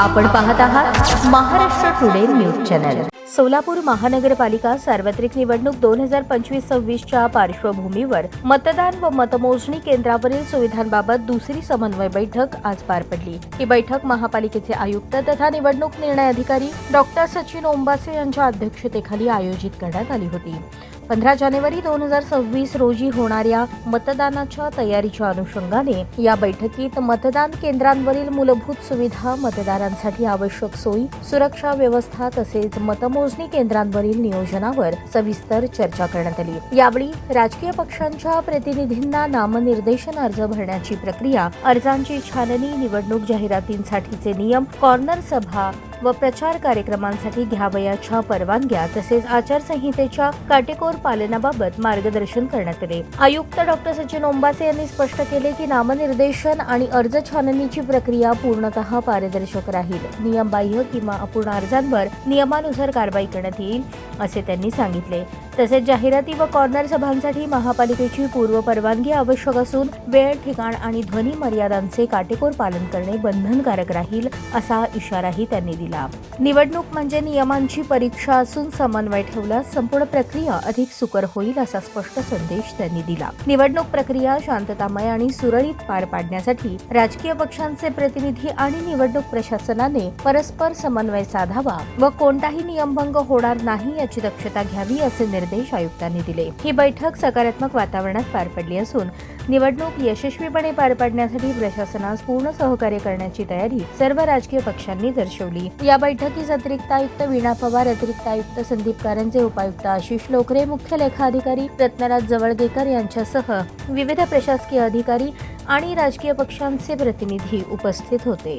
आपण पाहत आहात Maharashtra today news channel. Solapur महानगरपालिका सार्वत्रिक निवडणूक दोन हजार पंचवीस सव्वीसच्या पार्श्वभूमीवर मतदान व मतमोजणी केंद्रावरील सुविधांबाबत दुसरी समन्वय बैठक आज पार पडली. ही बैठक महापालिकेचे आयुक्त तथा निवडणूक निर्णय अधिकारी डॉक्टर सचिन ओंबासे यांच्या अध्यक्षतेखाली आयोजित करण्यात आली होती. पंधरा जानेवारी दोन हजार सव्वीस रोजी होणाऱ्या मतदानाच्या तयारीच्या अनुषंगाने या बैठकीत मतदान केंद्रांवरील मूलभूत सुविधा मतदारांसाठी आवश्यक सोयी सुरक्षा व्यवस्था तसेच मतमोजणी केंद्रांवरील नियोजनावर सविस्तर चर्चा करण्यात आली. यावेळी राजकीय पक्षांच्या प्रतिनिधींना नामनिर्देशन अर्ज भरण्याची प्रक्रिया अर्जांची छाननी निवडणूक जाहिरातींसाठीचे नियम कॉर्नर सभा व प्रचार कार्यक्रमांसाठी घ्यावयाच्या परवानग्या तसेच आचारसंहितेच्या काटेकोर पालनाबाबत मार्गदर्शन करण्यात आले. आयुक्त डॉक्टर सचिन ओंबासे यांनी स्पष्ट केले की नामनिर्देशन आणि अर्ज छाननीची प्रक्रिया पूर्णतः पारदर्शक राहील. नियमबाह्य किंवा अपूर्ण अर्जांवर नियमानुसार कारवाई करण्यात येईल असे त्यांनी सांगितले. तसेच जाहिराती व कॉर्नर सभांसाठी महापालिकेची पूर्व परवानगी आवश्यक असून वेळ ठिकाण आणि ध्वनी मर्यादांचे काटेकोर पालन करणे बंधनकारक राहील असा इशाराही त्यांनी दिला. निवडणूक म्हणजे नियमांची परीक्षा असून समन्वय ठेवल्यास संपूर्ण प्रक्रिया अधिक सुकर होईल असा स्पष्ट संदेश त्यांनी दिला. निवडणूक प्रक्रिया शांततामय आणि सुरळीत पार पाडण्यासाठी राजकीय पक्षांचे प्रतिनिधी आणि निवडणूक प्रशासनाने परस्पर समन्वय साधावा व कोणताही नियमभंग होणार नाही याची दक्षता घ्यावी असे निर्देश आयुक्तांनी दिले. ही बैठक सकारात्मक वातावरणात पार पडली असून निवडणूक यशस्वीपणे पार पाडण्यासाठी प्रशासनास पूर्ण सहकार्य करण्याची तयारी सर्व राजकीय पक्षांनी दर्शवली. या बैठकीस अतिरिक्त आयुक्त वीणा पवार अतिरिक्त आयुक्त संदीप कारंजे उपायुक्त आशिष लोकरे मुख्य लेखा अधिकारी रत्नराज जवळगेकर यांच्यासह विविध प्रशासकीय अधिकारी आणि राजकीय पक्षांचे प्रतिनिधी उपस्थित होते.